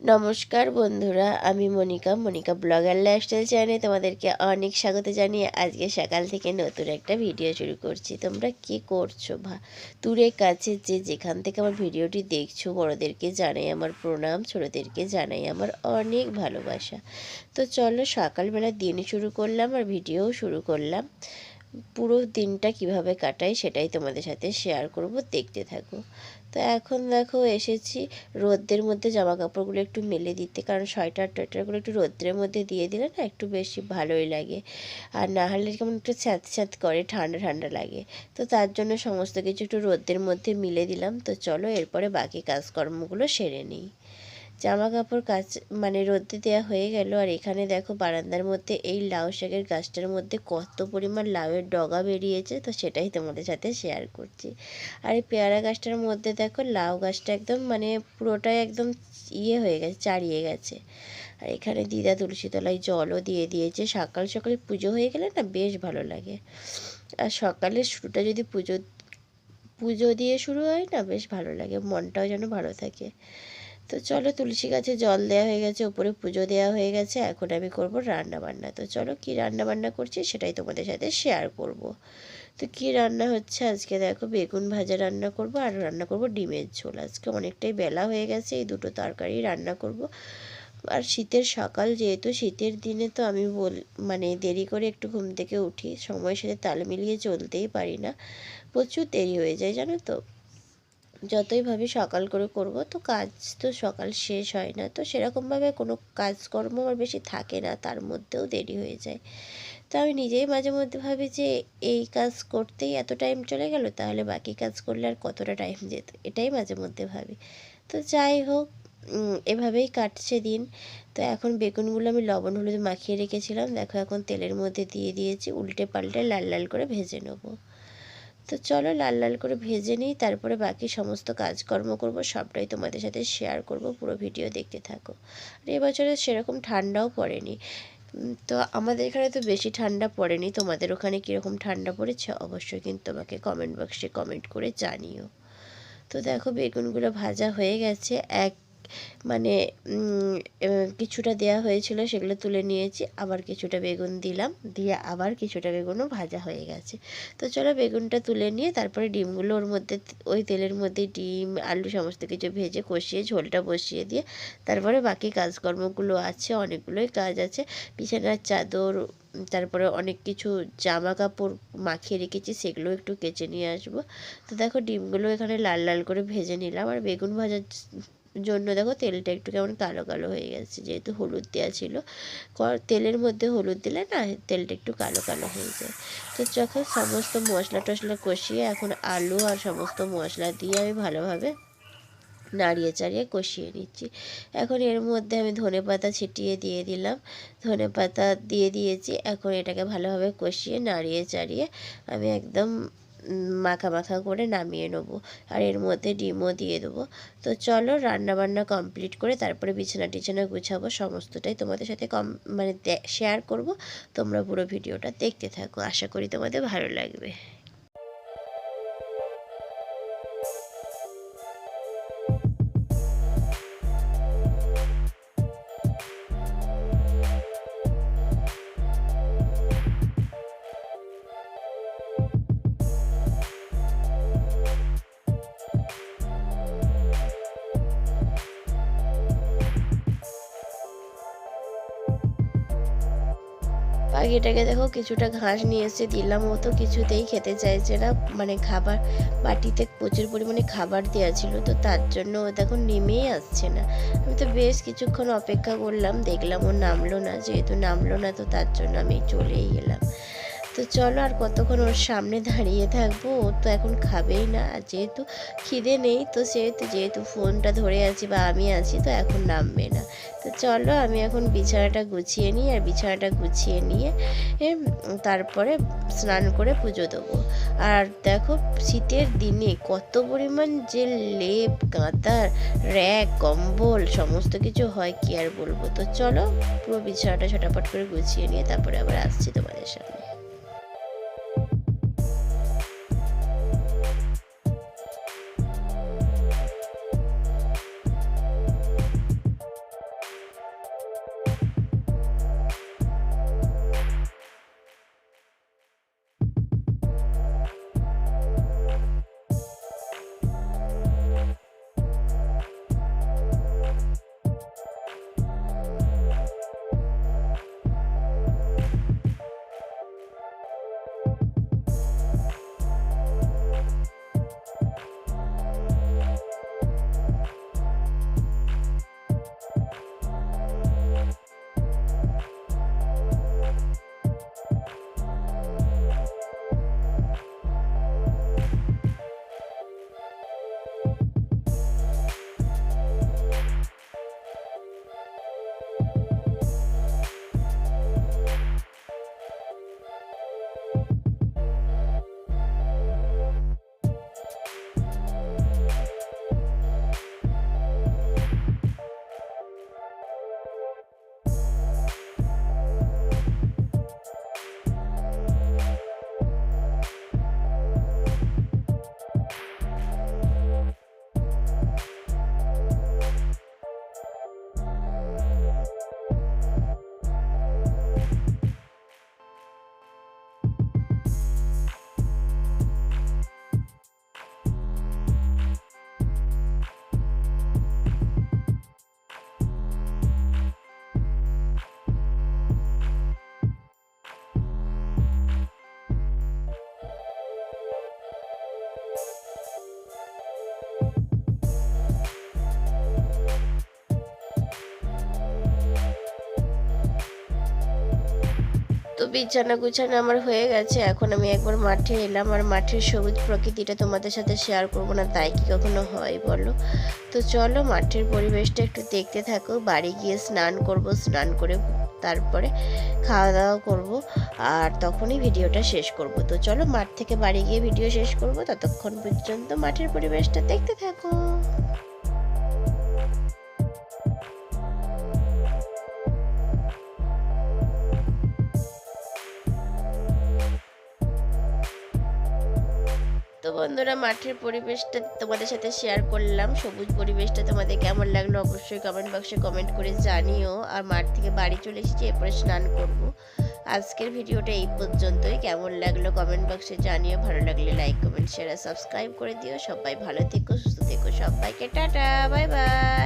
নমস্কার বন্ধুরা, আমি মনিকা মনিকা ব্লগার লাইফস্টাইল চ্যানেলে তোমাদেরকে অনেক স্বাগত জানিয়ে আজকে সকাল থেকে নতুন একটা ভিডিও শুরু করছি। তোমরা কি করছ ভা দূরে কাছে যে যেখান থেকে আমার ভিডিওটি দেখছ, বড়োদেরকে জানাই আমার প্রণাম, ছোটোদেরকে জানাই আমার অনেক ভালোবাসা। তো চলো সকালবেলা দিন শুরু করলাম আর ভিডিও শুরু করলাম। পুরো দিনটা কীভাবে কাটাই সেটাই তোমাদের সাথে শেয়ার করব, দেখতে থাকো। তো এখন দেখো এসেছি রোদ্রের মধ্যে জামা কাপড়গুলো একটু মেলে দিতে। কারণ সোয়েটার টোয়েটারগুলো একটু রোদ্রের মধ্যে দিয়ে দিলে না একটু বেশি ভালোই লাগে। আর না হলে কেমন একটু স্যাঁত স্যাঁত করে, ঠান্ডা ঠান্ডা লাগে। তো তার জন্য সমস্ত কিছু একটু রোদ্রের মধ্যে মিলে দিলাম। তো চলো এরপরে বাকি কাজকর্মগুলো সেরে নিই। জামা কাপড় কাচ মানে রোদে দেওয়া হয়ে গেল। আর এখানে দেখো বারান্দার মধ্যে এই লাউ শাকের গাছটার মধ্যে কত পরিমাণ লাউয়ের ডগা বেরিয়েছে, তো সেটাই তোমাদের সাথে শেয়ার করছি। আর এই পেয়ারা গাছটার মধ্যে দেখো লাউ গাছটা একদম মানে পুরোটাই একদম ইয়ে হয়ে গেছে চারিয়ে গেছে। আর এখানে দিদা তুলসী তলায় জলও দিয়ে দিয়েছে। সকাল সকাল পুজো হয়ে গেলে না বেশ ভালো লাগে। আর সকালের শুরুটা যদি পুজো পুজো দিয়ে শুরু হয় না বেশ ভালো লাগে। মনটাও যেন ভালো থাকে। তো চলো তুলসী গাছে জল দেওয়া হয়ে গেছে ওপরে পুজো দেওয়া হয়ে গেছে, এখন আমি করব রান্না বান্না তো চলো কি রান্না বান্না করছি সেটাই তোমাদের সাথে শেয়ার করব। তো কি রান্না হচ্ছে? আজকে দেখো বেগুন ভাজা রান্না করব আর রান্না করব ডিমের ঝোল। আজকে অনেকটাই বেলা হয়ে গেছে, এই দুটো তরকারি রান্না করব। আর শীতের সকাল যেহেতু, শীতের দিনে তো আমি বল মানে দেরি করে একটু ঘুম থেকে উঠি। সময়ের সাথে তাল মিলিয়ে চলতেই পারি না। প্রচুর দেরি হয়ে যায়, জানো তো? যতই ভাবি সকাল করে করব, তো কাজ তো সকাল শেষ হয় না। তো সেরকমভাবে কোনো কাজকর্ম আমার বেশি থাকে না, তার মধ্যেও দেরি হয়ে যায়। তো আমি নিজেই মাঝে মধ্যে ভাবি যে, এই কাজ করতেই এত টাইম চলে গেল, তাহলে বাকি কাজ করলে আর কতটা টাইম যেত? এটাই মাঝে মধ্যে ভাবি। তো যাই হোক এভাবেই কাটছে দিন। তো এখন বেগুনগুলো আমি লবণ হলুদ মাখিয়ে রেখেছিলাম। দেখো এখন তেলের মধ্যে দিয়ে দিয়েছি, উল্টে পাল্টে লাল লাল করে ভেজে নেব। তো চলো লাল লাল করে ভেজে নিই, তারপরে বাকি সমস্ত কাজকর্ম করব, সবটাই তোমাদের সাথে শেয়ার করব, পুরো ভিডিও দেখতে থাকো। আর এবছরে সেরকম ঠান্ডাও পড়েনি। তো আমাদের এখানে তো বেশি ঠান্ডা পড়েনি, তোমাদের ওখানে কীরকম ঠান্ডা পড়েছে? অবশ্যই কিন্তু তোমাকে কমেন্ট বক্সে কমেন্ট করে জানিও। তো দেখো বেগুনগুলো ভাজা হয়ে গেছে, এক মানে কিছুটা দেয়া হয়েছিল সেগুলো তুলে নিয়েছি, আবার কিছুটা বেগুন দিলাম, দিয়ে আবার কিছুটা বেগুনও ভাজা হয়ে গেছে। তো চলো বেগুনটা তুলে নিয়ে তারপরে ডিমগুলো ওর মধ্যে, ওই তেলের মধ্যে ডিম, আলু সমস্ত কিছু ভেজে কষিয়ে ঝোলটা বসিয়ে দিয়ে তারপরে বাকি কাজকর্মগুলো আছে, অনেকগুলোই কাজ আছে। বিছানার চাদর, তারপরে অনেক কিছু জামা কাপড় মাখিয়ে রেখেছি, সেগুলো একটু কেচে নিয়ে আসব। তো দেখো ডিমগুলো এখানে লাল লাল করে ভেজে নিলাম, আর বেগুন ভাজার জন্য দেখো তেলটা একটু কেমন কালো কালো হয়ে গেছে, যেহেতু হলুদ দেওয়া ছিল। তেলের মধ্যে হলুদ দিলে না তেলটা একটু কালো কালো হয়ে যায়। তো যখন সমস্ত মশলা টশলা কষিয়ে এখন আলু আর সমস্ত মশলা দিয়ে আমি ভালোভাবে নাড়িয়ে চাড়িয়ে কষিয়ে নিচ্ছি। এখন এর মধ্যে আমি ধনে পাতা ছিটিয়ে দিয়ে দিলাম। ধনে পাতা দিয়ে দিয়েছি, এখন এটাকে ভালোভাবে কষিয়ে নাড়িয়ে চাড়িয়ে আমি একদম মাখা মাখা করে নামিয়ে নেব আর এর মধ্যে ডিমও দিয়ে দেবো। তো চলো রান্না বান্না কমপ্লিট করে তারপরে বিছানা টিছানা গুছাবো, সমস্তটাই তোমাদের সাথে কম মানে শেয়ার করব। তোমরা পুরো ভিডিওটা দেখতে থাকো। আশা করি তোমাদের ভালো লাগবে। পাখিটাকে দেখো, কিছুটা ঘাস নিয়ে এসে দিলাম ও তো কিছুতেই খেতে চাইছে না। মানে খাবার, বাটিতে প্রচুর পরিমাণে খাবার দেওয়া ছিল, তো তার জন্য ও দেখো নেমেই আসছে না। আমি তো বেশ কিছুক্ষণ অপেক্ষা করলাম, দেখলাম ও নামলো না, যেহেতু নামলো না, তো তার জন্য আমি চলেই গেলাম তো চলো আর কতক্ষণ ওর সামনে দাঁড়িয়ে থাকব? ও তো এখন খাবেই না, আর যেহেতু খিদে নেই, তো সেহেতু যেহেতু ফোনটা ধরে আছি বা আমি আছি, তো এখন নামবে না। তো চলো আমি এখন বিছানাটা গুছিয়ে নিই, আর বিছানাটা গুছিয়ে নিয়ে তারপরে স্নান করে পুজো দেবো। আর দেখো শীতের দিনে কত পরিমাণ যে লেপ কাঁথা র্যাক, কম্বল, সমস্ত কিছু হয়, কি আর বলব? তো চলো পুরো বিছানাটা ছটাপট করে গুছিয়ে নিয়ে তারপরে আবার আসছি তোমাদের সামনে। বিছানা গুছানো আমার হয়ে গেছে। এখন আমি একবার মাঠে এলাম আর মাঠের সবুজ প্রকৃতিটা তোমাদের সাথে শেয়ার করব না, তাই কি কখনো হয় বলো? তো চলো মাঠের পরিবেশটা একটু দেখতে থাকো, বাড়ি গিয়ে স্নান করব, স্নান করে তারপরে খাওয়া দাওয়া করব আর তখনই ভিডিওটা শেষ করব। তো চলো মাঠ থেকে বাড়ি গিয়ে ভিডিও শেষ করব, ততক্ষণ পর্যন্ত মাঠের পরিবেশটা দেখতে থাকো। তো বন্ধুরা, মাঠের পরিবেশটা তোমাদের সাথে শেয়ার করলাম। সবুজ পরিবেশটা তোমাদের কেমন লাগল অবশ্যই কমেন্ট বক্সে কমেন্ট করে জানিও। আর মাঠ থেকে বাড়ি চলে এসেছি, এরপরে স্নান করব। আজকের ভিডিওটা এই পর্যন্তই। কেমন লাগল কমেন্ট বক্সে জানিও। ভালো লাগলে লাইক কমেন্ট শেয়ার সাবস্ক্রাইব করে দিও। সবাই ভালো থেকো, সুস্থ থেকো। সবাইকে টাটা বাই বাই